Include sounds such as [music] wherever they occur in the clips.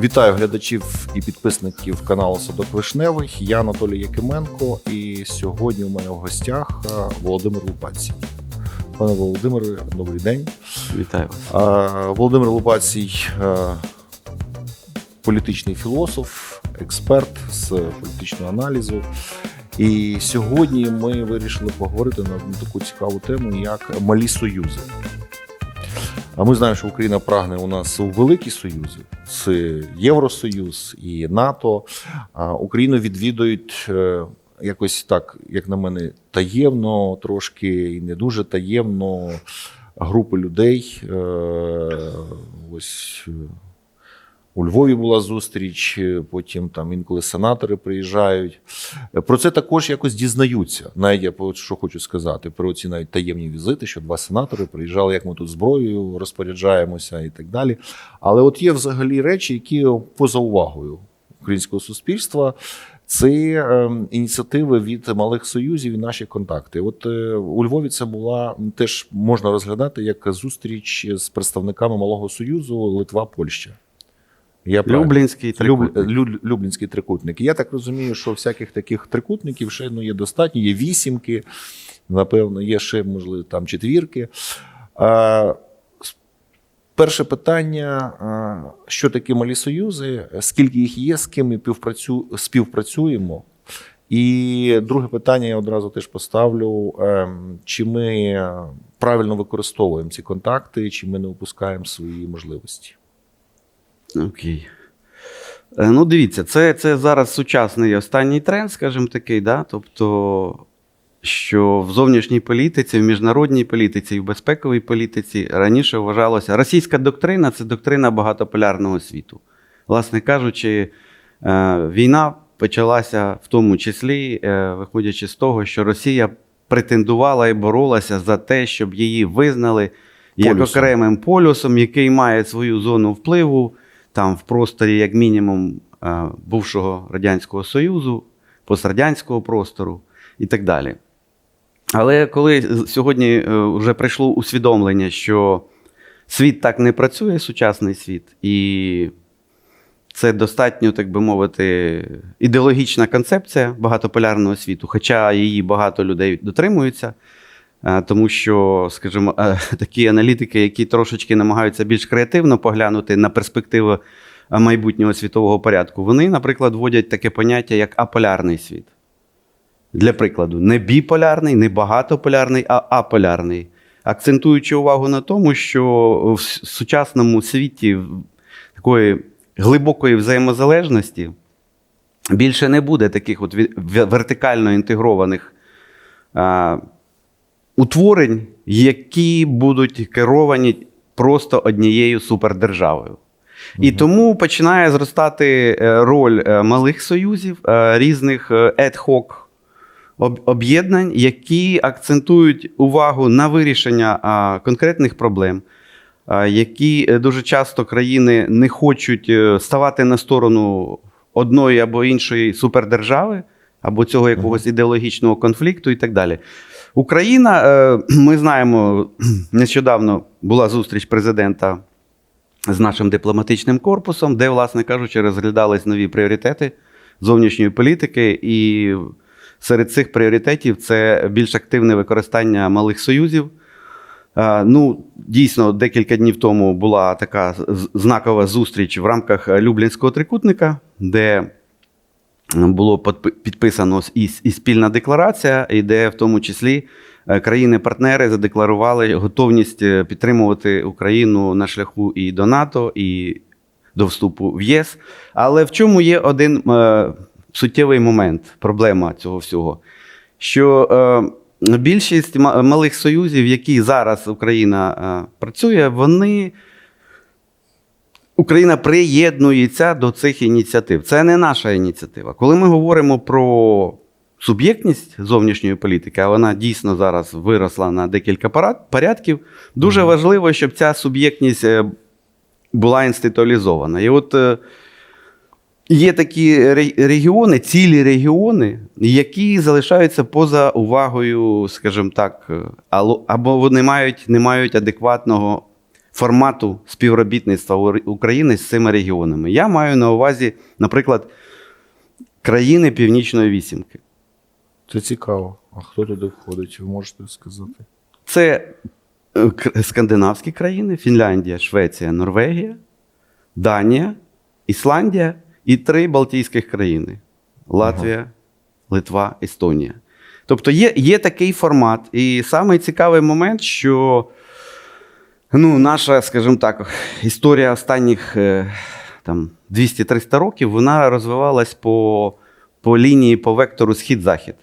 Вітаю глядачів і підписників каналу Садок Вишневий. Я Анатолій Якименко, і сьогодні у мене в гостях е, Володимир Лупацій. Пане Володимире, добрий день. Вітаю вас. Е, Володимир Лупацій е, політичний філософ, експерт з політичного аналізу. І сьогодні ми вирішили поговорити на одну таку цікаву тему, як малі союзи. А ми знаємо, що Україна прагне у нас у великі союзи, це Євросоюз і НАТО. А Україну відвідують е, якось так, як на мене, таємно, трошки і не дуже таємно групи людей. Е, Ось у Львові була зустріч, е, потім там інколи сенатори приїжджають. Е, Про це також якось дізнаються. Навіть я що хочу сказати про ці навіть таємні візити, що два сенатори приїжджали, як ми тут зброєю розпоряджаємося і так далі. Але от є взагалі речі, які поза увагою українського суспільства. Це е, ініціативи від малих союзів і наші контакти. От у Львові це була теж можна розглядати як зустріч з представниками малого союзу Литва, Польща. Я? Люблінський Люб, трикутник. Лю- Люблінський трикутник. Я так розумію, що всяких таких трикутників ще ну, є достатньо, є вісімки, напевно, є ще, можливо, там четвірки. А, перше питання: а, що таке малі союзи, скільки їх є, з ким ми півпрацю, співпрацюємо? І друге питання я одразу теж поставлю: ем, чи ми правильно використовуємо ці контакти, чи ми не опускаємо свої можливості? Окей. Е, Ну, дивіться, це, це зараз сучасний останній тренд, скажімо такий, да? тобто, що в зовнішній політиці, в міжнародній політиці і в безпековій політиці раніше вважалося, російська доктрина це доктрина багатополярного світу. Власне кажучи, е, війна почалася в тому числі, е, виходячи з того, що Росія претендувала і боролася за те, щоб її визнали як окремим полюсом, який має свою зону впливу там в просторі, як мінімум, е, бувшого Радянського Союзу, пострадянського простору і так далі. Але коли сьогодні е, вже прийшло усвідомлення, що світ так не працює, сучасний світ, і це достатньо, так би мовити, ідеологічна концепція багатополярного світу, хоча її багато людей дотримуються. Е, Тому що, скажімо, е, [laughs] такі аналітики, які трошечки намагаються більш креативно поглянути на перспективи е, майбутнього світового порядку, вони, наприклад, вводять таке поняття як аполярний світ. Для прикладу, не біполярний, не багатополярний, а аполярний. Акцентуючи увагу на тому, що в сучасному світі такої глибокої взаємозалежності більше не буде таких от вертикально інтегрованих утворень, які будуть керовані просто однією супердержавою. І тому починає зростати е, роль е, малих союзів, е, різних ad-hoc об'єднань, які акцентують увагу на вирішення конкретних проблем, які дуже часто країни не хочуть ставати на сторону одної або іншої супердержави, або цього якогось ідеологічного конфлікту і так далі. Україна, е, ми знаємо, [clears throat] нещодавно була зустріч президента з нашим дипломатичним корпусом, де, власне кажучи, розглядались нові пріоритети зовнішньої політики. І серед цих пріоритетів це більш активне використання малих союзів. Е, Ну, дійсно, декілька днів тому була така знакова зустріч в рамках Люблінського трикутника, де було підписано і, спільна декларація, і де в тому числі е, країни-партнери задекларували готовність е, підтримувати Україну на шляху і до НАТО, і до вступу в ЄС. Але в чому є один е, суттєвий момент, проблема цього всього? Що е, більшість ма- малих союзів, які зараз Україна е, працює, вони. Україна приєднується до цих ініціатив. Це не наша ініціатива. Коли ми говоримо про суб'єктність зовнішньої політики, а вона дійсно зараз виросла на декілька порядків, дуже важливо, щоб ця суб'єктність е, була інституалізована. І от е, є такі регіони, цілі регіони, які залишаються поза увагою, скажімо так, е, або вони мають, не мають адекватного формату співробітництва України з цими регіонами. Я маю на увазі, наприклад, країни Північної Вісімки. Це цікаво. А хто туди входить? Ви можете сказати? Це е, скандинавські країни: Фінляндія, Швеція, Норвегія, Данія, Ісландія і три Балтійських країни: Латвія, Литва, Естонія. Тобто є, є такий формат. І самий цікавий момент, що ну, наша, скажімо так, історія останніх е, там, 200-300 років вона розвивалась по, по лінії, по вектору схід-захід.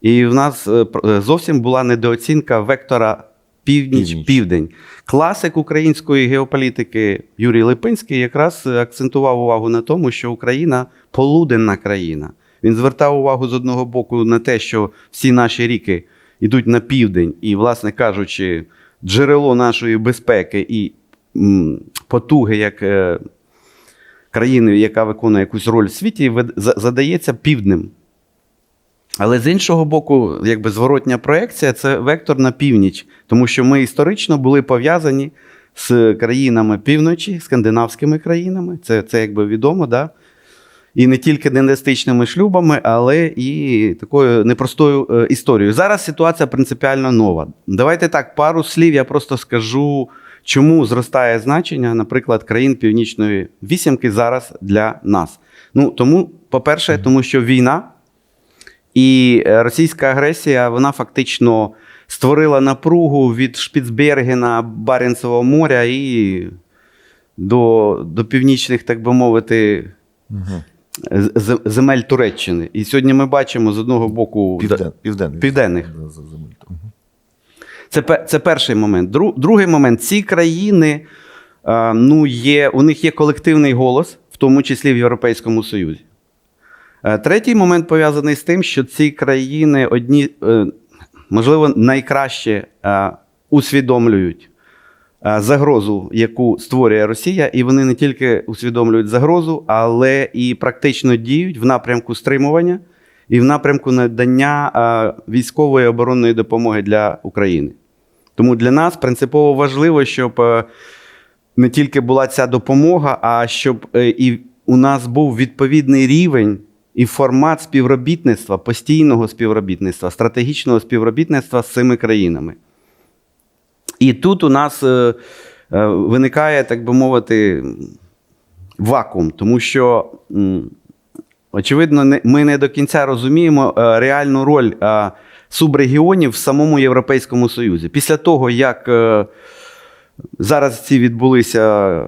І в нас е, е, зовсім була недооцінка вектора Північ. північ-південь. Класик української геополітики Юрій Липинський якраз акцентував увагу на тому, що Україна полуденна країна. Він звертав увагу з одного боку на те, що всі наші ріки йдуть на південь, і, власне кажучи, джерело нашої безпеки і потуги як е, країни, яка виконує якусь роль в світі, задається півднем. Але з іншого боку, якби зворотня проекція це вектор на північ, тому що ми історично були пов'язані з країнами півночі, скандинавськими країнами. Це, це якби відомо, да? І не тільки династичними шлюбами, але і такою непростою е, історією. Зараз ситуація принципіально нова. Давайте так, пару слів я просто скажу, чому зростає значення, наприклад, країн Північної вісімки зараз для нас. Ну тому, по-перше, тому що війна. І е, російська агресія вона фактично створила напругу від Шпіцбергена, Баренцевого моря і до, до північних, так би мовити, Угу. Земель Туреччини. І сьогодні ми бачимо з одного боку Півден. Південних. Мгм. Це, це перший момент. Дру, другий момент: ці країни, е, ну, є, у них є колективний голос, в тому числі в Європейському Союзі. Е, третій момент пов'язаний з тим, що ці країни одні, е, можливо, найкраще усвідомлюють загрозу, яку створює Росія, і вони не тільки усвідомлюють загрозу, але і практично діють в напрямку стримування і в напрямку надання е, військової оборонної допомоги для України. Тому для нас принципово важливо, щоб е, не тільки була ця допомога, а щоб е, і у нас був відповідний рівень і формат співробітництва, постійного співробітництва, стратегічного співробітництва з цими країнами. І тут у нас е, е, виникає, так би мовити, вакуум, тому що, очевидно, ми не до кінця розуміємо е, реальну роль субрегіонів в самому Європейському Союзі. Після того, як зараз ці відбулися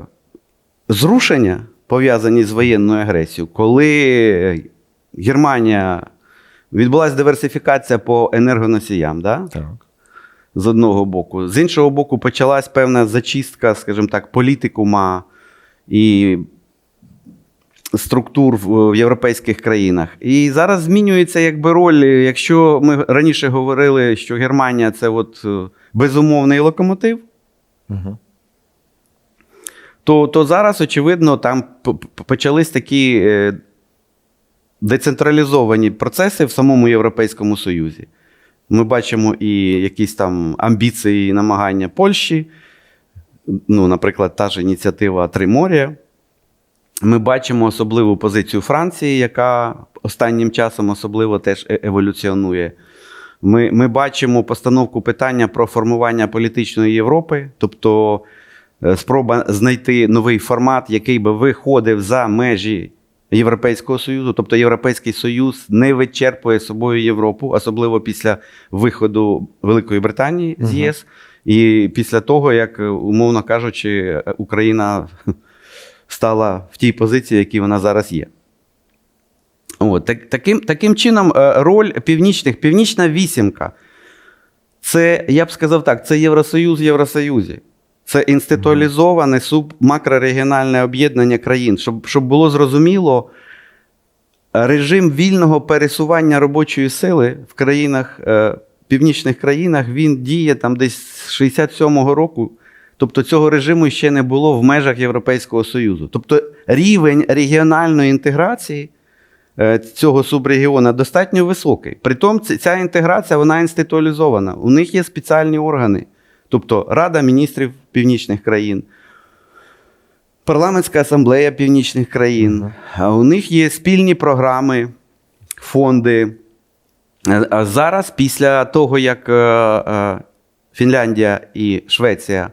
зрушення, пов'язані з воєнною агресією, коли Германія відбулася диверсифікація по енергоносіям, да? Так. З одного боку. З іншого боку, почалась певна зачистка, скажімо так, політикума і структур в європейських країнах. І зараз змінюється якби роль. Якщо ми раніше говорили, що Германія це от е, безумовний локомотив, Угу. то, то зараз, очевидно, там почались такі е, децентралізовані процеси в самому Європейському Союзі. Ми бачимо і якісь там амбіції і намагання Польщі, ну, наприклад, та ж ініціатива Тримор'я. Ми бачимо особливу позицію Франції, яка останнім часом особливо теж е- еволюціонує. Ми, ми бачимо постановку питання про формування політичної Європи, тобто е, спроба знайти новий формат, який би виходив за межі Європейського Союзу. Тобто Європейський Союз не вичерпує собою Європу, особливо після виходу Великої Британії з. ЄС, і після того, як, умовно кажучи, Україна стала в тій позиції, в якій вона зараз є. От, так, таким, таким чином, е, роль північних, північна вісімка. Це, я б сказав так, це Євросоюз в Євросоюзі. Це інституалізоване субмакрорегіональне об'єднання країн, щоб, щоб було зрозуміло, режим вільного пересування робочої сили в країнах, е, північних країнах, він діє там десь з 67-го року. Тобто цього режиму ще не було в межах Європейського Союзу. Тобто рівень регіональної інтеграції е, цього субрегіону достатньо високий. Притом ця інтеграція вона інституалізована. У них є спеціальні органи. Тобто Рада міністрів північних країн, Парламентська асамблея північних країн. У них є спільні програми, фонди. Е, зараз, після того, як е, е, Фінляндія і Швеція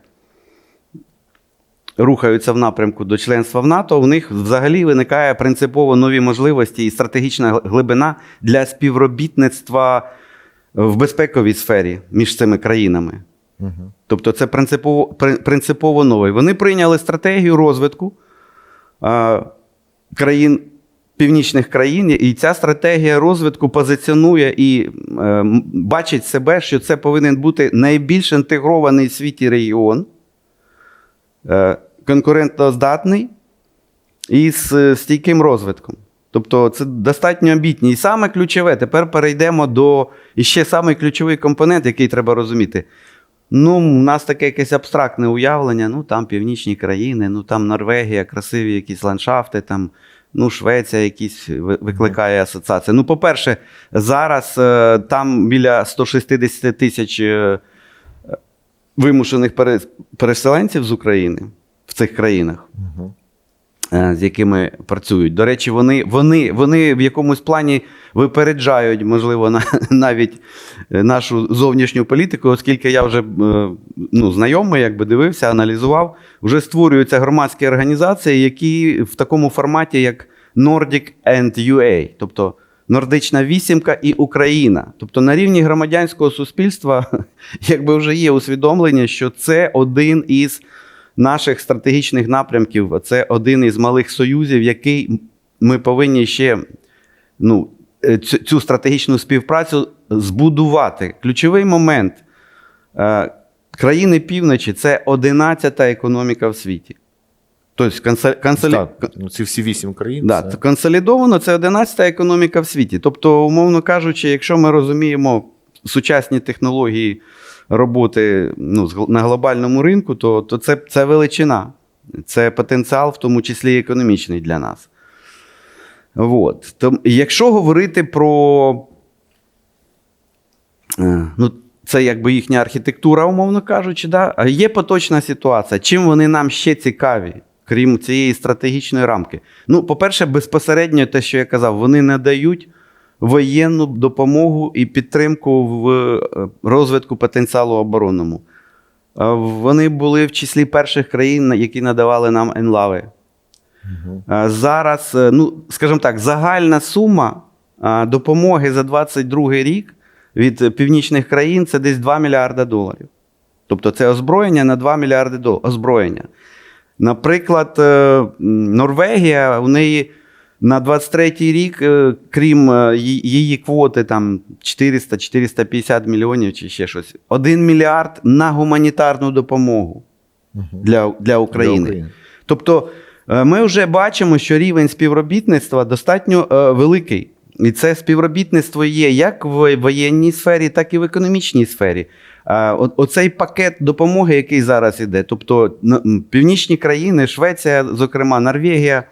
рухаються в напрямку до членства в НАТО, у них взагалі виникає принципово нові можливості і стратегічна глибина для співробітництва в безпековій сфері між цими країнами. Угу. Тобто це принципово, при- принципово нове. Вони прийняли стратегію розвитку е, країн, північних країн, і ця стратегія розвитку позиціонує і е, бачить себе, що це повинен бути найбільш інтегрований в світі регіон, е, конкурентоздатний і з е, стійким розвитком. Тобто це достатньо амбітні. І саме ключове, тепер перейдемо до іще самий ключовий компонент, який треба розуміти. Ну, у нас таке якесь абстрактне уявлення, ну там північні країни, ну там Норвегія, красиві якісь ландшафти, там, ну, Швеція якісь викликає асоціацію. Ну, по-перше, зараз е, там біля 160 тисяч е, вимушених переселенців з України в цих країнах Угу. Е, з якими працюють. До речі, вони, вони, вони в якомусь плані випереджають, можливо, на, [laughs] навіть е, нашу зовнішню політику, оскільки я вже е, ну, знайомий, якби дивився, аналізував, вже створюються громадські організації, які в такому форматі, як Nordic and UA, тобто Нордична вісімка і Україна. Тобто на рівні громадянського суспільства, [laughs] якби вже є усвідомлення, що це один із наших стратегічних напрямків. Це один із малих союзів, який ми повинні ще ну, е, цю, стратегічну співпрацю збудувати. Ключовий момент. Е, країни півночі це 11-та економіка в світі. Тобто консолі... консолі... Так, ну, ці всі вісім країн. Да, це... консолідовано це 11-та економіка в світі. Тобто, умовно кажучи, якщо ми розуміємо сучасні технології роботи ну, на глобальному ринку, то, то це, це величина. Це потенціал, в тому числі економічний для нас. От. Том, якщо говорити про. е, Ну, це якби їхня архітектура, умовно кажучи, да? а є поточна ситуація. Чим вони нам ще цікаві, крім цієї стратегічної рамки? Ну, по-перше, безпосередньо те, що я казав, вони надають воєнну допомогу і підтримку в е, розвитку потенціалу оборонному. Е, Вони були в числі перших країн, які надавали нам енлави. Е, Зараз, ну, скажімо так, загальна сума допомоги за 22 рік від північних країн це десь 2 мільярда доларів. Тобто це озброєння на 2 мільярди доларів. Озброєння. Наприклад, Норвегія, у неї на 23-й рік, е, крім е, її квоти там 400-450 мільйонів чи ще щось, 1 мільярд на гуманітарну допомогу для, для України. Для України. Тобто е, ми вже бачимо, що рівень співробітництва достатньо великий. І це співробітництво є як в воєнній сфері, так і в економічній сфері. Оцей пакет допомоги, який зараз іде, тобто північні країни, Швеція, зокрема, Норвегія,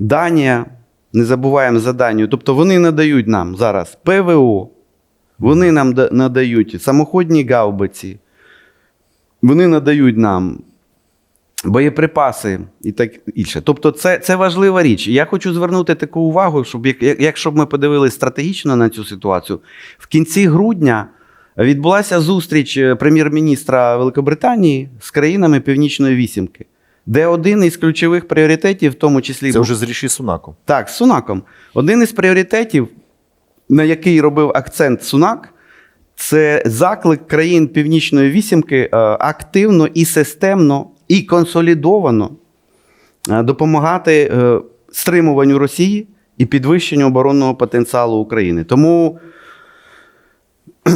Данія, не забуваємо за Данію. Тобто вони надають нам зараз ПВО, вони нам надають самоходні гаубиці, вони надають нам боєприпаси і так інше. Тобто, це, це важлива річ. І Я хочу звернути таку увагу, щоб як, як- якщо б ми подивилися стратегічно на цю ситуацію, в кінці грудня відбулася зустріч е, прем'єр-міністра Великобританії з країнами Північної вісімки, де один із ключових пріоритетів, в тому числі Це був- вже з Ріші Сунаком. так, з Сунаком. Один із пріоритетів, на який робив акцент Сунак, це заклик країн Північної вісімки е, активно і системно і консолідовано е, допомагати е, стримуванню Росії і підвищенню оборонного потенціалу України. Тому, [clears throat]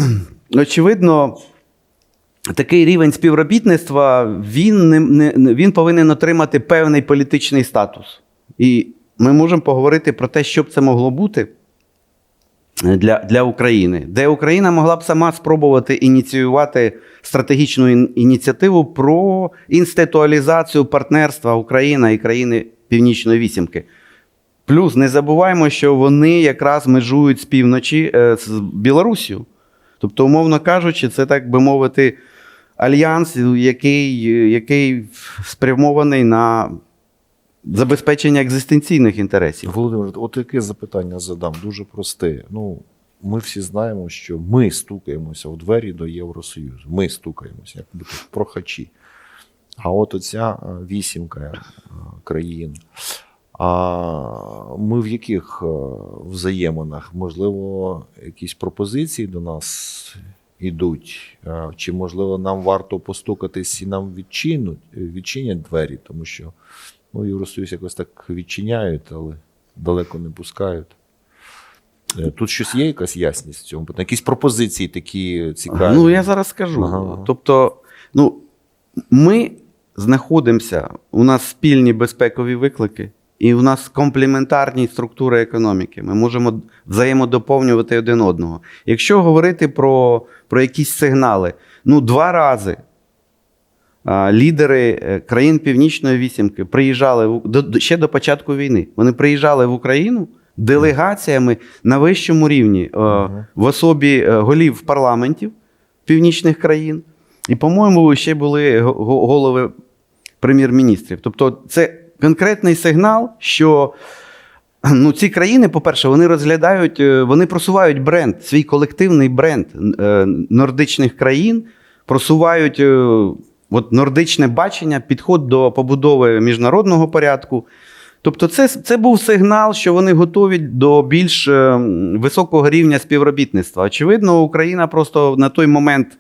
очевидно, такий рівень співробітництва він, не, не, він повинен отримати певний політичний статус. І ми можемо поговорити про те, що б це могло бути для, для України, де Україна могла б сама спробувати ініціювати стратегічну ініціативу про інституалізацію партнерства Україна і країни Північної вісімки. Плюс не забуваємо, що вони якраз межують з півночі е, з Білоруссю. Тобто, умовно кажучи, це так би мовити, альянс, який, який спрямований на забезпечення екзистенційних інтересів. Володимир, от яке запитання задам? Дуже просте. Ну, ми всі знаємо, що ми стукаємося в двері до Євросоюзу. Ми стукаємося, як би прохачі. А от оця е, вісімка е, країн. А ми в яких е, взаєминах? Можливо, якісь пропозиції до нас йдуть? Е, Чи, можливо, нам варто постукатись і нам відчинуть, відчинять двері, тому що ну, Євросоюз якось так відчиняють, але далеко не пускають. Е, Тут щось є якась ясність в цьому? Якісь пропозиції такі цікаві. Ну, я зараз скажу. Ага. Тобто, ну, ми знаходимося, у нас спільні безпекові виклики, і у нас комплементарні структури економіки. Ми можемо взаємодоповнювати один одного. Якщо говорити про, про якісь сигнали, ну, два рази. а, Лідери е, країн Північної вісімки приїжджали в- до, ще до початку війни. Вони приїжджали в Україну делегаціями на вищому рівні е, в особі е, голів парламентів північних країн. І, по-моєму, ще були го- го- голови прем'єр-міністрів. Тобто, це конкретний сигнал, що ну, ці країни, по-перше, вони розглядають, е, вони просувають бренд, свій колективний бренд е, нордичних країн, просувають е, от, нордичне бачення, підход до побудови міжнародного порядку. Тобто, це, це був сигнал, що вони готові до більш високого рівня співробітництва. Очевидно, Україна просто на той момент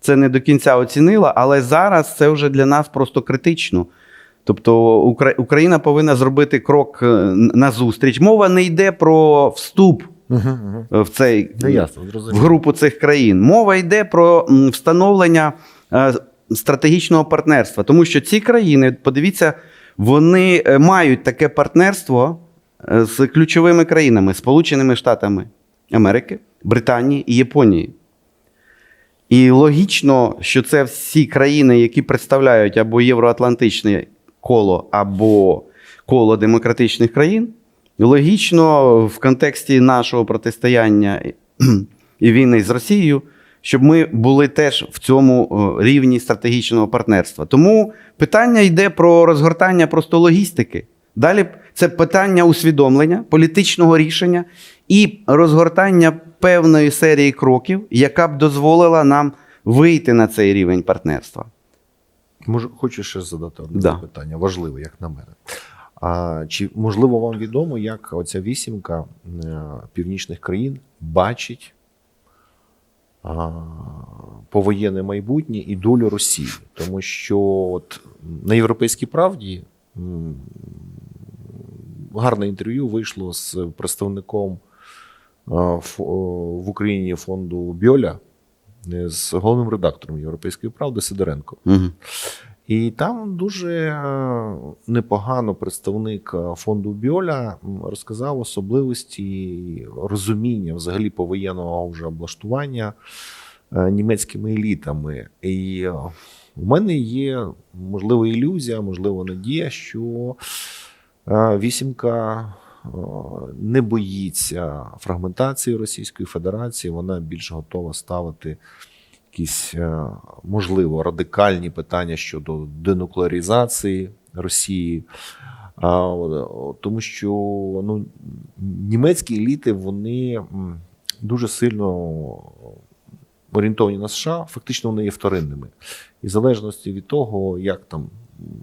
це не до кінця оцінила, але зараз це вже для нас просто критично. Тобто Україна повинна зробити крок е, назустріч. Мова не йде про вступ Угу, угу. е, в цей ясно, в групу цих країн. Мова йде про встановлення е, стратегічного партнерства. Тому що ці країни, подивіться, вони мають таке партнерство з ключовими країнами, Сполученими Штатами Америки, Британії і Японії. І логічно, що це всі країни, які представляють або євроатлантичне коло, або коло демократичних країн. Логічно, в контексті нашого протистояння і війни з Росією, щоб ми були теж в цьому рівні стратегічного партнерства. Тому питання йде про розгортання просто логістики. Далі це питання усвідомлення, політичного рішення і розгортання певної серії кроків, яка б дозволила нам вийти на цей рівень партнерства. Може, хочу ще задати одне Да. питання, важливе, як на мене. А, чи можливо вам відомо, як оця вісімка північних країн бачить а, повоєнне майбутнє і долю Росії? Тому що от на Європейській правді гарне інтерв'ю вийшло з представником в Україні фонду Бьоля з головним редактором Європейської правди Сидоренко. Угу. І там дуже е, непогано представник е, фонду Біоля розказав особливості розуміння взагалі повоєнного вже облаштування е, німецькими елітами. І е, у мене є можливо ілюзія, можливо, надія, що е, вісімка е, не боїться фрагментації Російської Федерації, вона більш готова ставити якісь, е, можливо, радикальні питання щодо денуклеаризації Росії. Тому що ну, німецькі еліти вони дуже сильно орієнтовані на США, фактично вони є вторинними. І в залежності від того, як там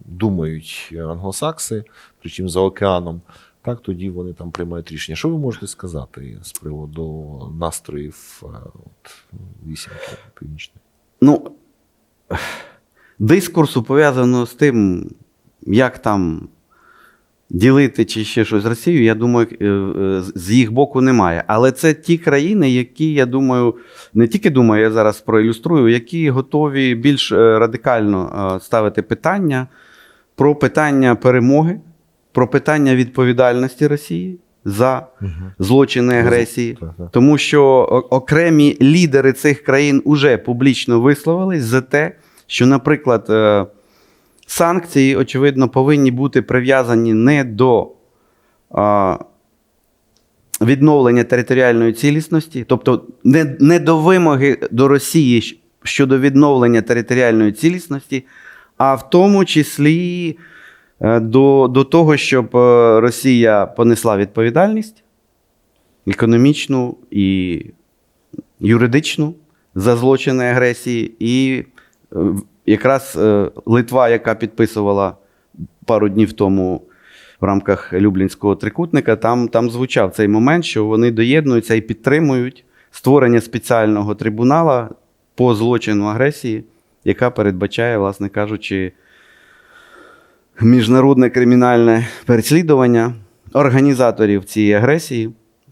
думають англосакси, причому за океаном, так тоді вони там приймають рішення. Що ви можете сказати з приводу настроїв е, от, вісімки північної? Ну, дискурсу пов'язаного з тим, як там ділити чи ще щось з Росією, я думаю, е, е, з їх боку немає. Але це ті країни, які, я думаю, не тільки думаю, я зараз проілюструю, які готові більш радикально ставити питання про питання перемоги, про питання відповідальності Росії за злочини агресії. Так, так. Тому що окремі лідери цих країн уже публічно висловились за те, що, наприклад, е, санкції, очевидно, повинні бути прив'язані не до відновлення територіальної цілісності, тобто не, не до вимоги до Росії щодо відновлення територіальної цілісності, а в тому числі до, до того, щоб е, Росія понесла відповідальність економічну і юридичну за злочини агресії, і е, якраз е, Литва, яка підписувала пару днів тому в рамках Люблінського трикутника, там, там звучав цей момент, що вони доєднуються і підтримують створення спеціального трибунала по злочину агресії, яка передбачає, власне кажучи, міжнародне кримінальне переслідування організаторів цієї агресії.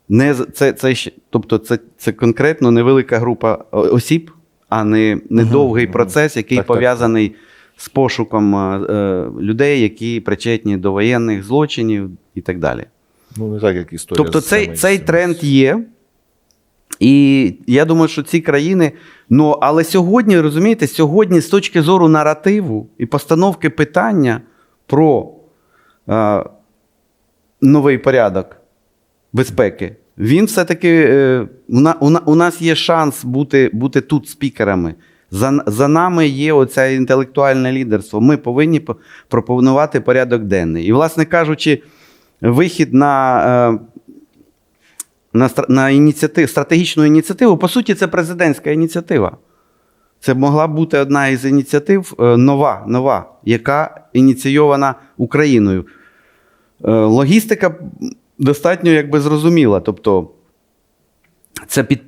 Не, це, це, тобто це, це конкретно невелика група осіб, а не, не Мгм, довгий процес, який Так, так, пов'язаний з пошуком е, е, людей, які причетні до воєнних злочинів і так далі. Ну, не так, як історія. Тобто цей, цей тренд є. І я думаю, що ці країни. Ну, але сьогодні, розумієте, сьогодні, з точки зору наративу і постановки питання про е, новий порядок безпеки, він все-таки е, у, у нас є шанс бути, бути тут спікерами. За, за нами є оце інтелектуальне лідерство. Ми повинні пропонувати порядок денний. І, власне кажучи, вихід на, е, на, на ініціатив, стратегічну ініціативу, по суті, це президентська ініціатива. Це могла бути одна із ініціатив е, нова, нова, яка ініційована Україною. Е, Логістика достатньо якби зрозуміла. Тобто, це під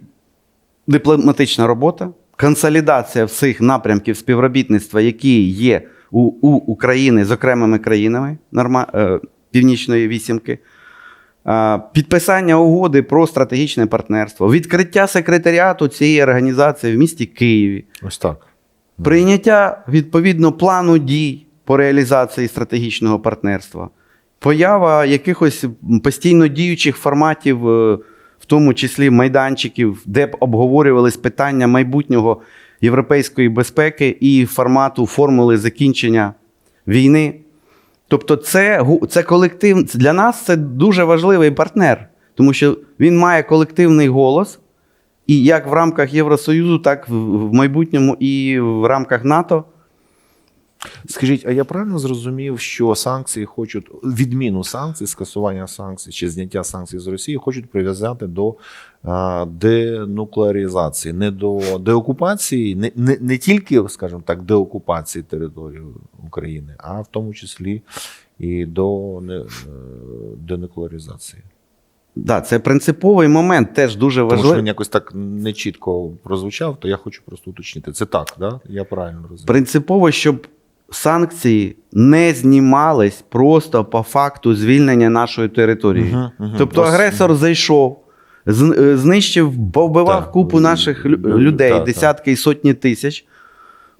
дипломатична робота, консолідація всіх напрямків співробітництва, які є у, у України з окремими країнами норма, е, Північної вісімки. Підписання угоди про стратегічне партнерство, відкриття секретаріату цієї організації в місті Києві, Ось так. Прийняття відповідно плану дій по реалізації стратегічного партнерства, поява якихось постійно діючих форматів, е, в тому числі майданчиків, де б обговорювались питання майбутнього європейської безпеки і формату формули закінчення війни. Тобто, це, це колектив для нас це дуже важливий партнер, тому що він має колективний голос. І як в рамках Євросоюзу, так в майбутньому і в рамках НАТО. Скажіть, а я правильно зрозумів, що санкції хочуть відміну санкцій, скасування санкцій чи зняття санкцій з Росії хочуть прив'язати до а, денуклеаризації, не до деокупації, не, не, не тільки, скажімо так, деокупації території України, а в тому числі і до е, денуклеаризації. Да, це принциповий момент, теж дуже Тому що він якось так нечітко прозвучав, то я хочу просто уточнити. Це так, да? Я правильно розумію. Принципово, щоб санкції не знімались просто по факту звільнення нашої території. Мгм, мгм. Тобто Ось- агресор зайшов, з- е, знищив, повбивав Так. купу наших лю- Лю- людей, так, так. десятки і сотні тисяч.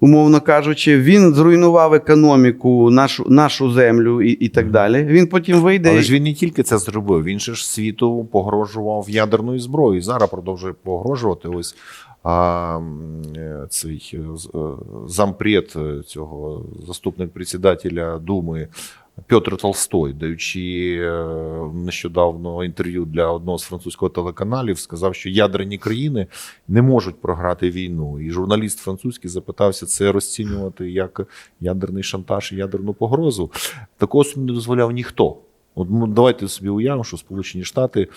Умовно кажучи, він зруйнував економіку, нашу, нашу землю і, і так далі. Він потім вийде. Але ж він не тільки це зробив, він же ж світу погрожував ядерною зброєю. Зараз продовжує погрожувати. Ось а, е, цей е, е, зампред цього заступник председателя Думи. Петр Толстой, даючи нещодавно інтерв'ю для одного з французького телеканалів, сказав, що ядерні країни не можуть програти війну. І журналіст французький запитався це розцінювати як ядерний шантаж і ядерну погрозу. Такого не дозволяв ніхто. От ну, давайте собі уявимо, що Сполучені Штати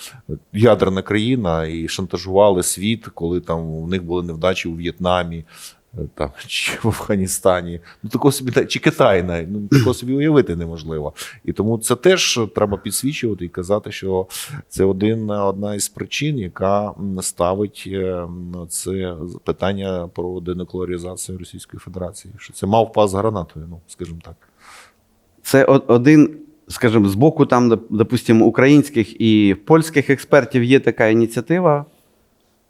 ядерна країна і шантажували світ, коли там у них були невдачі у В'єтнамі. е, Там [laughs] чи в Афганістані, ну такого собі чи Китай навіть ну такого собі уявити неможливо. І тому це теж треба підсвічувати і казати, що це один одна із причин, яка ставить е, це питання про денуклеаризацію Російської Федерації. Що це мав пас гранатою, ну скажімо так. Це один, скажімо, з боку, там, допустимо, українських і польських експертів є така ініціатива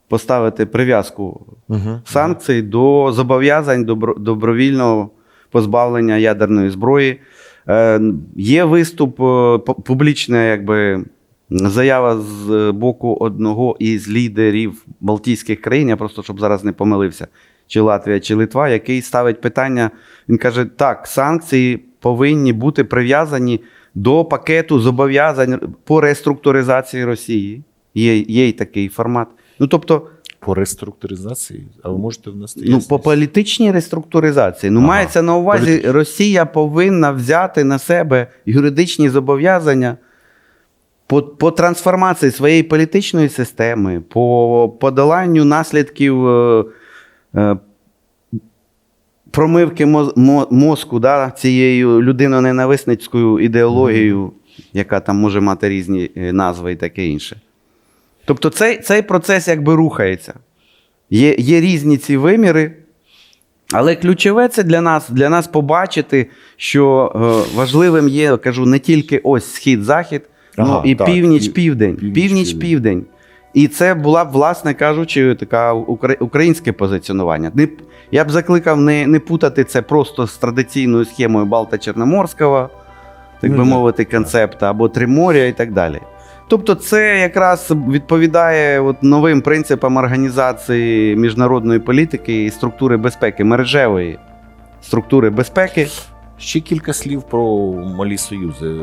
поставити прив'язку Угу. санкцій до зобов'язань добро- добровільного позбавлення ядерної зброї. Е, є виступ, е, публічна якби, заява з боку одного із лідерів Балтійських країн, я просто щоб зараз не помилився, чи Латвія, чи Литва, який ставить питання. Він каже: так, санкції повинні бути прив'язані до пакету зобов'язань по реструктуризації Росії. Є, є й такий формат. Ну тобто, По реструктуризації, а ви можете внести Ну, по політичній реструктуризації. Ну, Ага. мається на увазі, Політичні. Росія повинна взяти на себе юридичні зобов'язання по, по трансформації своєї політичної системи, по подоланню наслідків е, е, промивки мозку да, цією людиноненависницькою ідеологією, яка там може мати різні е, назви і таке інше. Тобто цей, цей процес якби рухається. Є, є різні ці виміри, але ключове це для нас, для нас побачити, що е, важливим є, кажу, не тільки ось схід-захід, Ага, ну і північ-південь. Північ-південь. І це була б, власне кажучи, така укра- українське позиціонування. Я б закликав не, не путати це просто з традиційною схемою Балта-Чорноморського, так Ну, би мовити, концепта, або Триморя і так далі. Тобто, це якраз відповідає от новим принципам організації міжнародної політики і структури безпеки, мережевої структури безпеки. Ще кілька слів про малі союзи.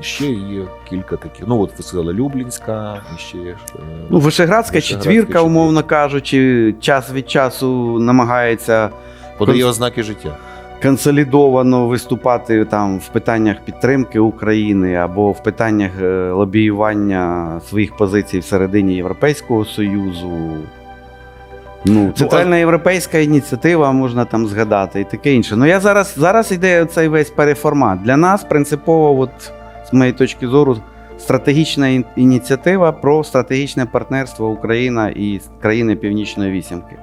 Ще є кілька таких. Ну, от ви сказали, Люблінська, ще є. е, Ну, Вишеградська четвірка, умовно кажучи, час від часу намагається подає конс- ознаки життя. консолідовано виступати там в питаннях підтримки України або в питаннях е, лобіювання своїх позицій всередині Європейського Союзу. Ну, центральна європейська ініціатива можна там згадати і таке інше. Ну я зараз зараз іде цей весь переформат. Для нас принципово, от, з моєї точки зору, стратегічна ініціатива про стратегічне партнерство Україна і країни Північної Вісімки.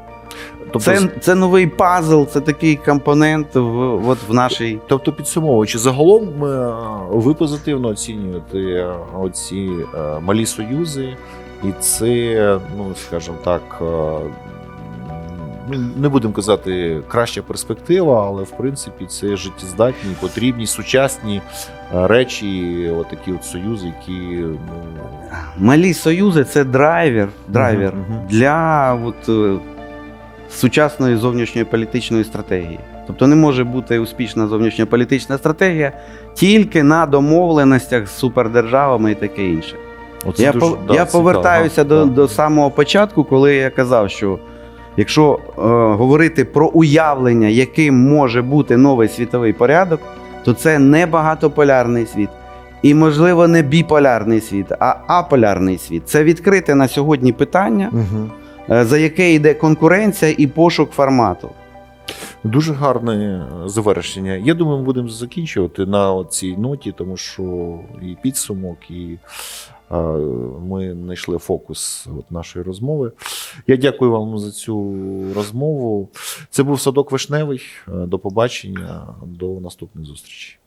Тобто, Це, це новий пазл, це такий компонент в, от, в нашій. тобто підсумовуючи, загалом е, ви позитивно оцінюєте е, оці е, малі союзи, і це, ну скажімо так. Не будемо казати краща перспектива, але в принципі це життєздатні, потрібні, сучасні е, речі, отакі от союзи, які ну, Малі союзи це драйвер, драйвер Мгм, мгм. для от, е, сучасної зовнішньої політичної стратегії. Тобто не може бути успішна зовнішньополітична стратегія тільки на домовленостях з супердержавами і таке інше. оце я дуже, пов- да, я повертаюся до, Да. до самого початку, коли я казав, що якщо е, говорити про уявлення, яким може бути новий світовий порядок, то це не багатополярний світ. І, можливо, не біполярний світ, а аполярний світ. Це відкрите на сьогодні питання, Мгм. е, за яке йде конкуренція і пошук формату. Дуже гарне е, завершення. Я думаю, ми будемо закінчувати на цій ноті, тому що і підсумок, і ми знайшли фокус от нашої розмови. Я дякую вам за цю розмову. Це був садок вишневий. Е, До побачення, до наступних зустрічей.